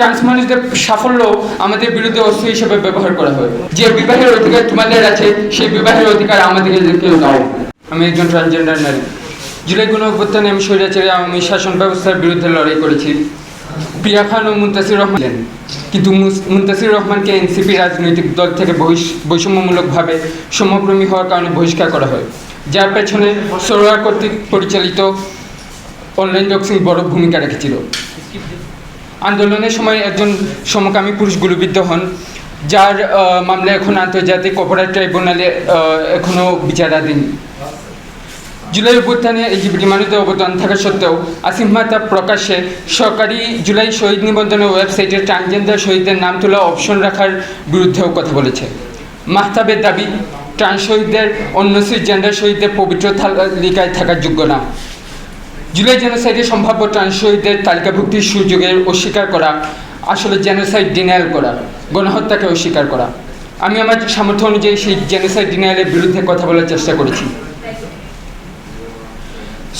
Trans মানুষদের সাফল্য আমাদের বিরুদ্ধে অস্ত্র হিসেবে ব্যবহার করা হয়। যে বিবাহের অধিকার তোমাদের আছে, সেই বিবাহের অধিকার আমাদেরকেও দাও। আমি একজন ট্রান্সজেন্ডার নারী। জুলাই কোনো অভ্যুত্থানে আমি স্বৈরাচারী, আমি শাসন ব্যবস্থার বিরুদ্ধে লড়াই করেছি। প্রিয়া খান ও মুন্তাসির রহমান কিন্তু মুন্তাসির রহমানকে এনসিপি রাজনৈতিক দল থেকে বৈষম্যমূলকভাবে সমপ্রেমী হওয়ার কারণে বহিষ্কার করা হয়। যার পেছনে সরোয়ার কর্তৃক পরিচালিত অনলাইন ডক্সিং বড় ভূমিকা রেখেছিল। আন্দোলনের সময় একজন সমকামী পুরুষ গুলিবিদ্ধ হন, যার মামলা এখন আন্তর্জাতিক অপরাধ ট্রাইব্যুনালে এখনও বিচারাধীন। জুলাই অভ্যুত্থানে এলজিবিটি মানুষদের অবদান থাকা সত্ত্বেও আসিফ মাহতা প্রকাশ্যে সরকারি জুলাই শহীদ নিবন্ধনের ওয়েবসাইটে ট্রান্সজেন্ডার শহীদদের নাম তোলা অপশন রাখার বিরুদ্ধেও কথা বলেছে। মাহতাবের দাবি, ট্রান্স শহীদদের অন্য জেন্ডার শহীদদের পবিত্র তালিকায় থাকার যোগ্য না। জুলাই জেনোসাইডে সম্ভাব্য ট্রান্স শহীদদের তালিকাভুক্তির সুযোগের অস্বীকার করা, আসলে জেনোসাইড ডিনায়াল করা, গণহত্যাকে অস্বীকার করা। আমি আমার সামর্থ্য অনুযায়ী সেই জেনোসাইড ডিনায়ালের বিরুদ্ধে কথা বলার চেষ্টা করেছি।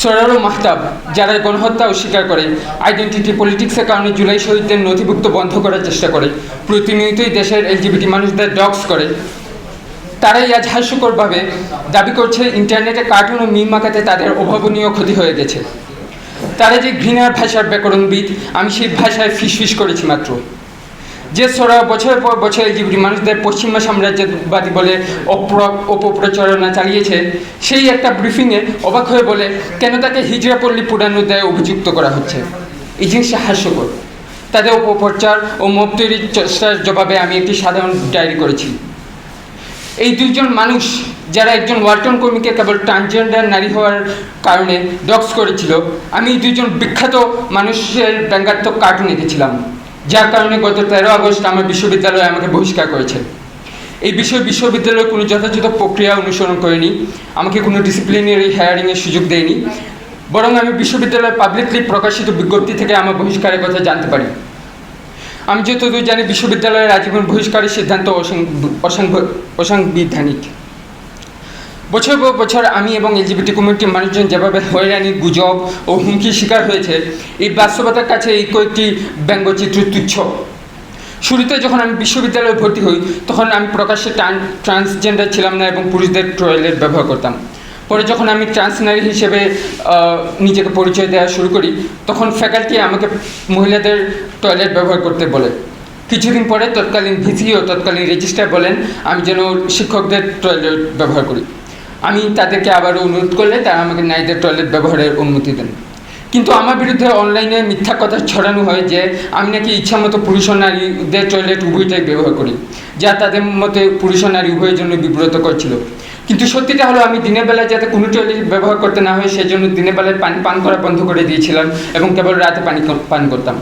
সরার মাহতাব, যারা গণহত্যা অস্বীকার করে, আইডেন্টিটি পলিটিক্সের কারণে জুলাই শহীদদের নথিভুক্ত বন্ধ করার চেষ্টা করে, প্রতিনিয়তই দেশের এলজিবিটি মানুষদের ডগস করে। তারাই আজ হাস্যকরভাবে দাবি করছে, ইন্টারনেটে কার্টুন ও মিম আঁকাতে তাদের অভাবনীয় ক্ষতি হয়ে গেছে। তারা যে ঘৃণার ভাষার ব্যাকরণবিদ, আমি সেই ভাষায় ফিসফিস করেছি মাত্র। যে সোরা বছরের পর বছর এলজিবিটি মানুষদের পশ্চিমা সাম্রাজ্যবাদী বলে অপপ্রচারণা চালিয়েছে, সেই একটা ব্রিফিংয়ে অবাক হয়ে বলে, কেন তাকে হিজড়া পল্লী পুরানো দেয় অভিযুক্ত করা হচ্ছে? এই জিনিসটা হাস্যকর। তাদের অপপ্রচার ও মব তৈরির চেষ্টার জবাবে আমি একটি সাধারণ ডায়েরি করেছি। এই দুইজন মানুষ যারা একজন ওয়ালটন কর্মীকে কেবল ট্রান্সজেন্ডার নারী হওয়ার কারণে ডক্স করেছিল, আমি দুজন বিখ্যাত মানুষের ব্যঙ্গাত্মক কার্টুন এঁকেছিলাম যার কারণে গত তেরো আগস্ট আমার বিশ্ববিদ্যালয় আমাকে বহিষ্কার করেছে। এই বিষয়ে বিশ্ববিদ্যালয় কোনো যথাযথ প্রক্রিয়া অনুসরণ করেনি, আমাকে কোনো ডিসিপ্লিনারি হায়ারিংয়ের সুযোগ দেয়নি। বরং আমি বিশ্ববিদ্যালয়ের পাবলিকলি প্রকাশিত বিজ্ঞপ্তি থেকে আমার বহিষ্কারের কথা জানতে পারি। আমি যতদূর জানি বিশ্ববিদ্যালয়ের আজীবন বহিষ্কারের সিদ্ধান্ত অসাং- অসাংব- অসাংবিধানিক। বছর পর বছর আমি এবং এলজিবিটি কমিউনিটির মানুষজন যেভাবে হয়রানি, গুজব ও হুমকির শিকার হয়েছে, এই বাস্তবতার কাছে এই কয়েকটি ব্যঙ্গচিত্র তুচ্ছ। শুরুতে যখন আমি বিশ্ববিদ্যালয়ে ভর্তি হই, তখন আমি প্রকাশ্যে ট্রান- ট্রান্সজেন্ডার ছিলাম না এবং পুরুষদের টয়লেট ব্যবহার করতাম। পরে যখন আমি ট্রান্স নারী হিসেবে নিজেকে পরিচয় দেওয়া শুরু করি, তখন ফ্যাকাল্টি আমাকে মহিলাদের টয়লেট ব্যবহার করতে বলে। কিছুদিন পরে তৎকালীন ভিসি ও তৎকালীন রেজিস্ট্রার বলেন, আমি যেন শিক্ষকদের টয়লেট ব্যবহার করি। আমি তাদেরকে আবারও অনুরোধ করলে তারা আমাকে নারীদের টয়লেট ব্যবহারের অনুমতি দেন। কিন্তু আমার বিরুদ্ধে অনলাইনে মিথ্যা কথা ছড়ানো হয় যে, আমি নাকি ইচ্ছামতো পুরুষ ও নারীদের টয়লেট উভয়টাই ব্যবহার করি, যা তাদের মতে পুরুষ ও নারী উভয়ের জন্য বিব্রত করছিল কিন্তু সত্যিটা হলো আমি দিনের বেলায় যাতে কোনো টয়লেট ব্যবহার করতে না হয়, সেজন্য দিনের বেলায় পানি, পান করা বন্ধ করে দিয়েছিলাম এবং কেবল রাতে পানি পান করতাম।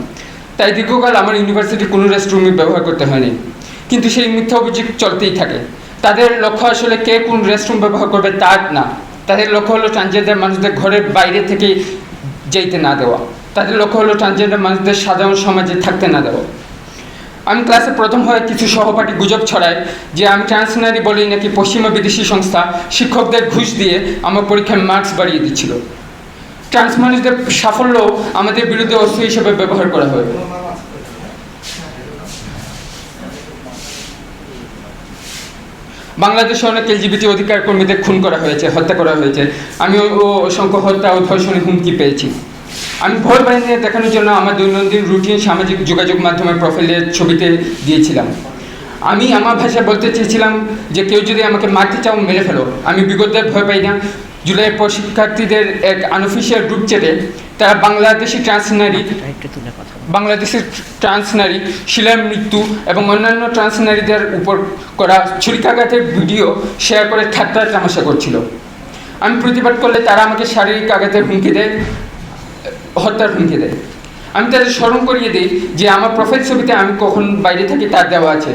তাই দীর্ঘকাল আমার ইউনিভার্সিটি কোনো রেস্টরুমই ব্যবহার করতে হয়নি। কিন্তু সেই মিথ্যা অভিযোগ চলতেই থাকে। তাদের লক্ষ্য আসলে কে কোন রেস্টরুম ব্যবহার করবে তা না। তাদের লক্ষ্য হলো ট্রান্সজেন্ডার মানুষদের ঘরের বাইরে থেকে যেতে না দেওয়া। তাদের লক্ষ্য হলো ট্রান্সজেন্ডার মানুষদের সাধারণ সমাজে থাকতে না দেওয়া। আমি ক্লাসে প্রথম হয়ে কিছু সহপাঠী গুজব ছড়ায় যে আমি ট্রান্স নারী বলেই নাকি পশ্চিমা বিদেশি সংস্থা শিক্ষকদের ঘুষ দিয়ে আমার পরীক্ষায় মার্কস বাড়িয়ে দিচ্ছিল। ট্রান্স মানুষদের সাফল্য আমাদের বিরুদ্ধে অস্ত্র হিসেবে ব্যবহার করা হয়। বাংলাদেশে অনেক এলজিবিটি অধিকার কর্মীদের খুন করা হয়েছে, হত্যা করা হয়েছে। আমি অসংখ্য হত্যা ও ধর্ষণের হুমকি পেয়েছি। আমি ভোর বাহিনী দেখানোর জন্য আমার দৈনন্দিন রুটিন সামাজিক যোগাযোগ মাধ্যমে প্রোফাইলের ছবিতে দিয়েছিলাম। আমি আমার ভাষায় বলতে চেয়েছিলাম যে কেউ যদি আমাকে মারতে চাও, মেরে ফেলো। আমি বিগতদের ভয় পাই না। জুলাইয়ের পর শিক্ষার্থীদের এক আনঅফিসিয়াল গ্রুপ চেটে তারা বাংলাদেশি ট্রান্স নারী। বাংলাদেশের ট্রান্স নারী শিলার মৃত্যু এবং অন্যান্য ট্রান্স নারীদের উপর করা ছুরিকাঘাতের ভিডিও শেয়ার করে ঠাট্টা তামাশা করছিল। আমি প্রতিবাদ করলে তারা আমাকে শারীরিক আঘাতের হুমকি দেয়। হত্যার হুমকি দেয়। আমি তাদের স্মরণ করিয়ে দিই যে আমার প্রোফাইল ছবিতে আমি কখন বাইরে থাকি তার দেওয়া আছে।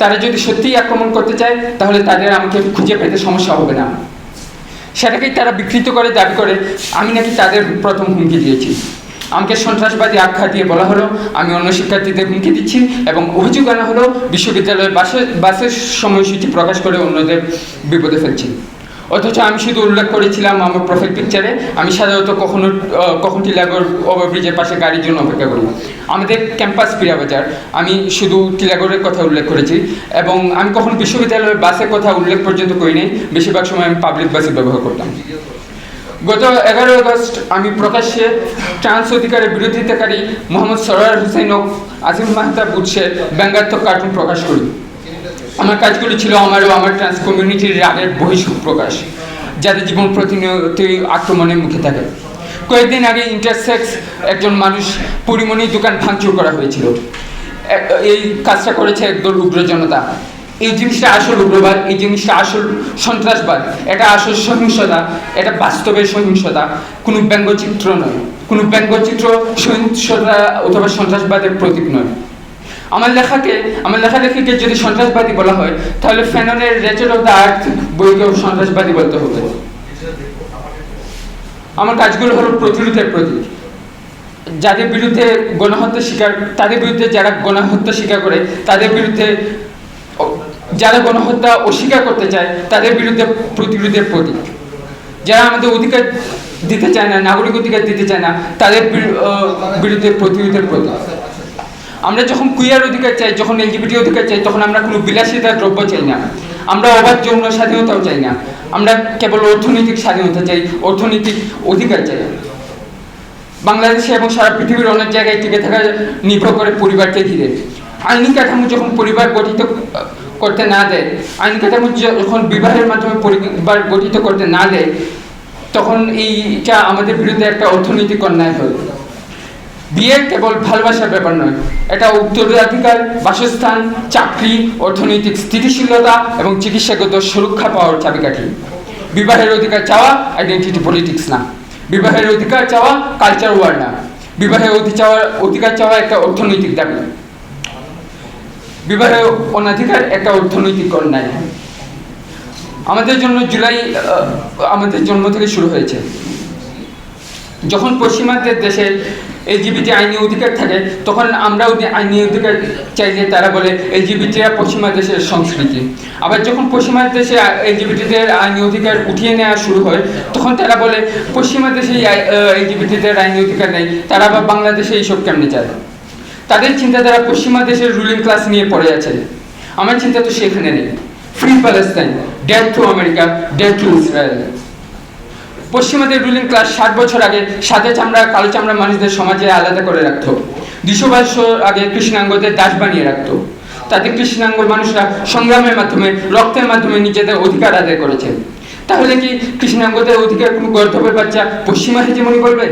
তারা যদি সত্যিই আক্রমণ করতে চায়, তাহলে তাদের আমাকে খুঁজে পেতে সমস্যা হবে না। সেটাকেই তারা বিকৃত করে, দাবি করে, আমি নাকি তাদের প্রথম হুমকি দিয়েছি। আমাকে সন্ত্রাসবাদী আখ্যা দিয়ে বলা হলো, আমি অন্য শিক্ষার্থীদের হুমকি দিচ্ছি এবং অভিযোগ আনা হলো, বিশ্ববিদ্যালয়ের বাসে বাসের সময়সূচি প্রকাশ করে অন্যদের বিপদে ফেলছি। অথচ আমি শুধু উল্লেখ করেছিলাম আমার প্রোফাইল পিকচারে আমি সাধারণত কখনো কখন টিলাগড় ওভারব্রিজের পাশে গাড়ির জন্য অপেক্ষা করি আমাদের ক্যাম্পাস বাজার আমি শুধু টিলাগড়ের কথা উল্লেখ করেছি এবং আমি কখন বিশ্ববিদ্যালয়ের বাসের কথা উল্লেখ পর্যন্ত করিনি বেশিরভাগ সময় আমি পাবলিক বাসে ব্যবহার করতাম। গত এগারোই আগস্ট আমি প্রকাশ্যে ট্রান্স অধিকারের বিরোধিতাকারী মোহাম্মদ সরোয়ার হুসেন ও আজিম মাহতাব উৎসে ব্যঙ্গাত্মক কার্টুন প্রকাশ করি। আমার কাজগুলো ছিল আমার ও আমার ট্রান্স কমিউনিটির রাগের বহিষ্কৃত প্রকাশ যাদের জীবন প্রতিনিয়তই আক্রমণের মুখে থাকে। কয়েকদিন আগে ইন্টারসেক্স একজন মানুষ পরিমণি দোকান ভাঙচুর করা হয়েছিল। এই কাজটা করেছে একদল উগ্র জনতা। এই জিনিসটা আসল উগ্রবাদ, এই জিনিসটা আসল সন্ত্রাসবাদ। এটা আসল সহিংসতা, এটা বাস্তবের সহিংসতা। কোনো ব্যঙ্গচিত্র নয়। কোনো ব্যঙ্গচিত্র সহিংসতা অথবা সন্ত্রাসবাদের প্রতীক নয়। আমার লেখাকে, আমার লেখালেখিকে যদি সন্ত্রাসবাদী বলা হয়, তাহলে ফ্যাননের রেচেল অফ দ্য আর্থ বইকেও সন্ত্রাসবাদী বলতে হবে। আমার কাজগুলো হলো প্রতিরোধের প্রতীক যাদের বিরুদ্ধে গণহত্যা স্বীকার, তাদের বিরুদ্ধে যারা গণহত্যা স্বীকার করে, তাদের বিরুদ্ধে যারা গণহত্যা অস্বীকার করতে চায়, তাদের বিরুদ্ধে প্রতিরোধের প্রতীক। যারা আমাদের অধিকার দিতে চায় না, নাগরিক অধিকার দিতে চায় না, তাদের বিরু- বিরুদ্ধে প্রতিরোধের প্রতীক। আমরা যখন কুইয়ার অধিকার চাই, যখন এলজিবিটি অধিকার চাই, তখন আমরা কোনো বিলাসিতা দ্রব্য চাই না। আমরা অবাধ যৌন স্বাধীনতাও চাই না। আমরা কেবল অর্থনৈতিক স্বাধীনতা চাই, অর্থনৈতিক অধিকার চাই। বাংলাদেশে এবং সারা পৃথিবীর অনেক জায়গায় টিকে থাকা নির্ভর করে পরিবারকে ঘিরে। আইনি কাঠামো যখন পরিবার গঠিত, করতে না দেয়, আইনি কাঠামো যখন বিবাহের মাধ্যমে পরিবার গঠিত করতে না দেয়, তখন এইটা আমাদের বিরুদ্ধে একটা অর্থনৈতিক অন্যায় হয়। বিয়ে কেবল ভালোবাসার ব্যাপার নয়, এটা উত্তরাধিকার, বাসস্থান, চাকরি, অর্থনৈতিক স্থিতিশীলতা এবং চিকিৎসাগত সুরক্ষা পাওয়ার চাবিকাঠি। বিবাহের অধিকার চাওয়া আইডেন্টিটি পলিটিক্স না। বিবাহের অধিকার চাওয়া কালচার ওয়ার না। বিবাহের অধি চাওয়া, অধিকার চাওয়া একটা অর্থনৈতিক দাবি। বিবাহের অনাধিকার একটা অর্থনৈতিক অন্যায়। আমাদের জন্য জুলাই আমাদের জন্ম থেকে শুরু হয়েছে। যখন পশ্চিমাদের দেশে এলজিবিটি আইনি অধিকার থাকে, তখন আমরাও আইনি অধিকার চাই যে তারা বলে এলজিবিটিরা পশ্চিমা দেশের সংস্কৃতি। আবার যখন পশ্চিমা দেশে এলজিবিটিদের আইনি অধিকার উঠিয়ে নেওয়া শুরু হয়, তখন তারা বলে পশ্চিমা দেশে এলজিবিটিদের আইনি অধিকার নেই, তারা আবার বাংলাদেশে এইসব কেমনে চায়? তাদের চিন্তাধারা পশ্চিমা দেশের রুলিং ক্লাস নিয়ে পড়ে আছে। আমার চিন্তা তো সেখানে নেই। Free Palestine death to America death to Israel পশ্চিমাদের রুলিং ক্লাস ষাট বছর আগে সাদা চামড়া, কালো চামড়া মানুষদের সমাজে আলাদা করে রাখত। দুশো বছর আগে কৃষ্ণাঙ্গদের দাস বানিয়ে রাখত। তাদের কৃষ্ণাঙ্গ মানুষরা সংগ্রামের মাধ্যমে, রক্তের মাধ্যমে নিজেদের অধিকার আদায় করেছে। তাহলে কি কৃষ্ণাঙ্গদের অধিকার কোনো গর্ধবের বাচ্চা পশ্চিমা হেজেমনি বলবে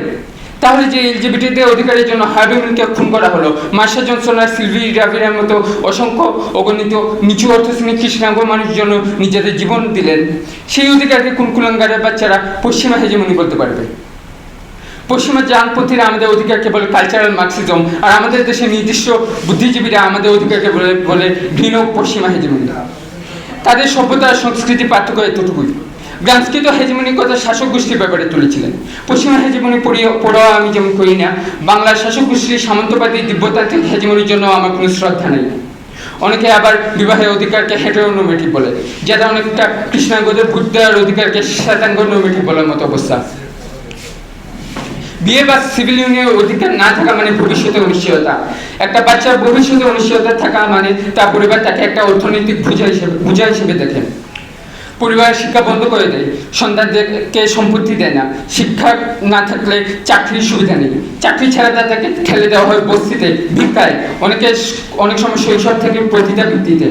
তাহলে যে এলজিবিটিদের অধিকারের জন্য হার্বিমিনকে খুন করা হলো মার্শা জনসন আর সিলভি রাভিরের মতো অসংখ্য অগণিত নিচু অর্থশ্রেণীর কৃষ্ণাঙ্গ মানুষ জন্য নিজেদের জীবন দিলেন। সেই অধিকারকে কোন কুলাঙ্গারের বাচ্চারা পশ্চিমা হেজেমনি বলতে পারবে? পশ্চিমা জানপন্থীরা আমাদের অধিকারকে বলে কালচারাল মার্কসিজম আর আমাদের দেশের নির্দিষ্ট বুদ্ধিজীবীরা আমাদের অধিকারকে বলে বলে ঘৃণ পশ্চিমা হেজেমনি। তাদের সভ্যতা সংস্কৃতি পার্থক্য এতটুকুই। গ্রান্সকি তো হেজমনির কথা শাসক গোষ্ঠীর ব্যাপারে তুলেছিলেন। পশ্চিমা হেজমনি পড়াও আমি যেমন করি না, বাংলার শাসক গোষ্ঠীর সামন্তবাদী দিব্যতান্ত্রিক হেজমনির জন্য আমার কোনো শ্রদ্ধা নেই। অনেকে আবার বিবাহের অধিকারকে হেটেরোনোমেটিক বলে যেটা অনেকটা কৃষ্ণাঙ্গদের ভোট দেওয়ার অধিকারকে শ্বেতাঙ্গনোমেটিক বলার মতো অবস্থা। বিয়ে বা সিভিল ইউনিয়নের অধিকার না থাকা মানে ভবিষ্যতে অনিশ্চয়তা। একটা বাচ্চার ভবিষ্যতে অনিশ্চয়তা থাকা মানে তার পরিবার তাকে একটা অর্থনৈতিক বোঝা হিসেবে বোঝা হিসেবে দেখেন। পরিবার শিক্ষা বন্ধ করে দেয়। সন্তানদেরকে সম্পত্তি দেয় না, শিক্ষা না থাকলে চাকরির সুবিধা নেই। চাকরি ছাড়া তাদেরকে ঠেলে দেওয়া হয় বস্তিতে, ভিক্ষায়। অনেকে অনেক সময় শৈশব থেকে প্রতিটা ভিত্তিতে।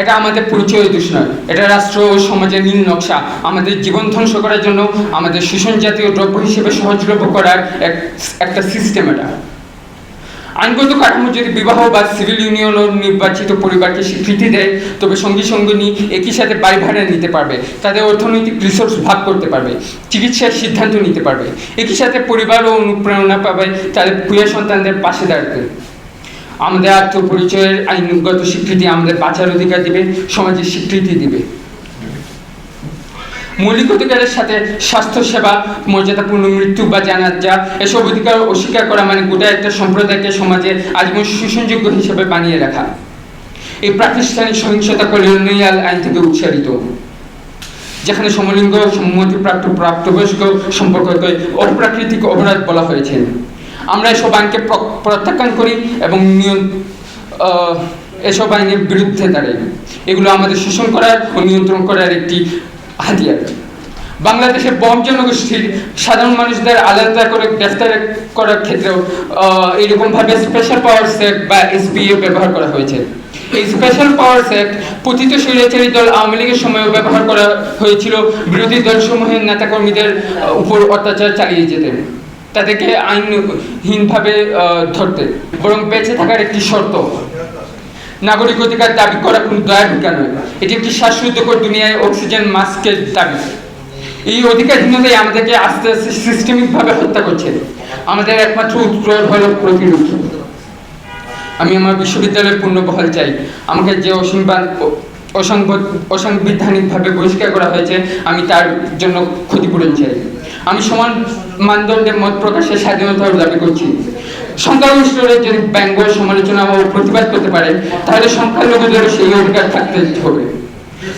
এটা আমাদের পরিচয় দোষ নয় এটা রাষ্ট্র ও সমাজের নীল নকশা। আমাদের জীবন ধ্বংস করার জন্য আমাদের শোষণ জাতীয় দ্রব্য হিসেবে সহজলভ্য করার এক একটা সিস্টেম এটা। আইনগত কাঠামো যদি বিবাহ বা সিভিল ইউনিয়ন নির্বাচিত পরিবারকে স্বীকৃতি দেয়, তবে সঙ্গী সঙ্গিনী একই সাথে বাড়ি ভাড়া নিতে পারবে। তাদের অর্থনৈতিক রিসোর্স ভাগ করতে পারবে, চিকিৎসার সিদ্ধান্ত নিতে পারবে। একই সাথে পরিবার ও অনুপ্রেরণা পাবে তাদের প্রিয় সন্তানদের পাশে দাঁড়াতে। আমাদের আত্মপরিচয়ের আইনগত স্বীকৃতি আমাদের বাঁচার অধিকার দিবে, সমাজের স্বীকৃতি দিবে। মৌলিক অধিকারের সাথে স্বাস্থ্যসেবা, মর্যাদাপূর্ণ মৃত্যু বা জানাজা এসব অধিকার অস্বীকার করা মানে গোটা একটা সম্প্রদায়কে সমাজে আজীবন শোষণযোগ্য হিসেবে বানিয়ে রাখা। এই প্রাতিষ্ঠানিক সহিংসতা কলোনিয়াল আইন থেকে উচ্চারিত। যেখানে সমলিঙ্গ, সম্মতিপ্রাপ্ত প্রাপ্তবয়স্ক সম্পর্ককে অপ্রাকৃতিক অপরাধ বলা হয়েছে। আমরা এসব আইনকে প্রত্যাখ্যান করি এবং এসব আইনের বিরুদ্ধে দাঁড়াই। এগুলো আমাদের শোষণ করার ও নিয়ন্ত্রণ করার একটি হাতিয়ার। বাংলাদেশের বম জনগোষ্ঠীর সাধারণ মানুষদের আলাদা করে গ্রেফতার করার ক্ষেত্রেও আহ, এইরকমভাবে স্পেশাল পাওয়ার সেট বা এসপিএ ব্যবহার করা হয়েছে। এই স্পেশাল পাওয়ার সেট পতিত স্বৈরাচারী দল আওয়ামী লীগের সময়ও ব্যবহার করা হয়েছিল। বিরোধী দলসমূহের নেতাকর্মীদের উপর অত্যাচার চালিয়ে যেতে। তাদেরকে আইনহীনভাবে ধরতে। বরং বেঁচে থাকার একটি শর্ত। নাগরিক অধিকার দাবি করা কোনো দয়া ভিক্ষা নয়। এটি একটি শ্বাসরুদ্ধকর দুনিয়ায় অক্সিজেন মাস্কের দাবি। এই অধিকারহীনতাই আমাদেরকে আস্তে আস্তে সিস্টেমিকভাবে হত্যা করছে। আমাদের একমাত্র উত্তর হল প্রতিরোধ আমি আমার বিশ্ববিদ্যালয়ের পূর্ণ বহাল চাই। আমাকে যে অসংবাদ অসাংবিধানিকভাবে বহিষ্কার করা হয়েছে, আমি তার জন্য ক্ষতিপূরণ চাই। আমি সমান মানদণ্ডে মত প্রকাশের স্বাধীনতার দাবি করছি। সংখ্যাগরিষ্ঠরা যদি ব্যঙ্গ সমালোচনা ও প্রতিবাদ করতে পারে, তাহলে সংখ্যালঘুদেরও সেই অধিকার থাকতে হবে।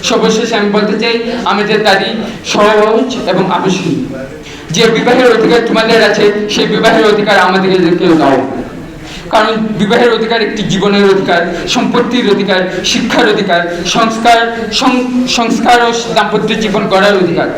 সর্বশেষে আমি বলতে চাই আমাদের দাবি সহজ এবং আবশ্যিক যে বিবাহের অধিকার তোমাদের আছে, সেই বিবাহের অধিকার আমাদেরকেও দাও। কারণ বিবাহের অধিকার একটি জীবনের অধিকার, সম্পত্তির অধিকার, শিক্ষার অধিকার, সংস্কার সংস্কার ও দাম্পত্য জীবন গড়ার অধিকার।